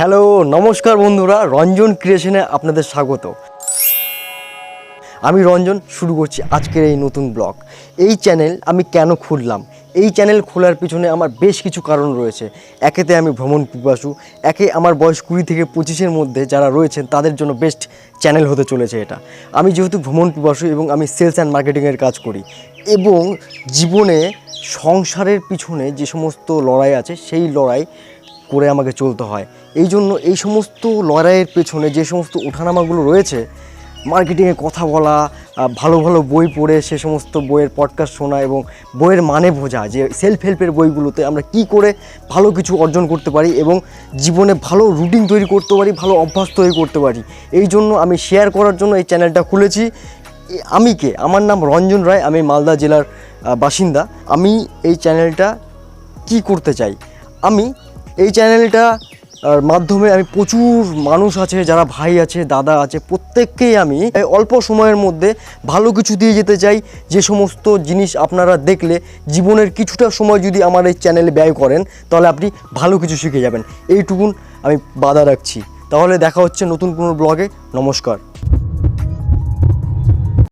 Hello, নমস্কার বন্ধুরা, রঞ্জন ক্রিয়েশনে আপনাদের স্বাগত। আমি রঞ্জন, শুরু করছি আজকের এই নতুন ব্লগ। এই চ্যানেল আমি কেন খুললাম? এই চ্যানেল খোলার পিছনে আমার বেশ কিছু কারণ রয়েছে। একেতে আমি ভ্রমণ পিপাসু, একে আমার বয়স কুড়ি থেকে পঁচিশের মধ্যে যারা রয়েছেন, তাদের জন্য বেস্ট চ্যানেল হতে চলেছে এটা। আমি যেহেতু ভ্রমণ পিপাসু এবং আমি সেলস অ্যান্ড মার্কেটিংয়ের কাজ করি, এবং জীবনে সংসারের পিছনে যে সমস্ত লড়াই আছে, সেই লড়াই করে আমাকে চলতে হয়। এই জন্য এই সমস্ত লড়াইয়ের পেছনে যে সমস্ত ওঠানামাগুলো রয়েছে মার্কেটিংয়ে কথা বলা ভালো ভালো বই পড়ে সে সমস্ত বইয়ের পডকাস্ট শোনা এবং বইয়ের মানে বোঝা যে সেলফ হেল্পের বইগুলোতে আমরা কি করে ভালো কিছু অর্জন করতে পারি এবং জীবনে ভালো রুটিন তৈরি করতে পারি, ভালো অভ্যাস তৈরি করতে পারি। এই জন্য আমি শেয়ার করার জন্য এই চ্যানেলটা খুলেছি। আমি কে? আমার নাম রঞ্জন রায়, আমি মালদা জেলার বাসিন্দা। আমি এই চ্যানেলটা কি করতে চাই? আমি এই চ্যানেলটা মাধ্যমে আমি প্রচুর মানুষ আছে, যারা ভাই আছে, দাদা আছে, প্রত্যেককেই আমি অল্প সময়ের মধ্যে ভালো কিছু দিয়ে যেতে চাই। যে সমস্ত জিনিস আপনারা দেখলে, জীবনের কিছুটা সময় যদি আমার এই চ্যানেলে ব্যয় করেন, তাহলে আপনি ভালো কিছু শিখে যাবেন। এইটুকুন আমি বাধা রাখছি। তাহলে দেখা হচ্ছে নতুন কোনো ব্লগে নমস্কার।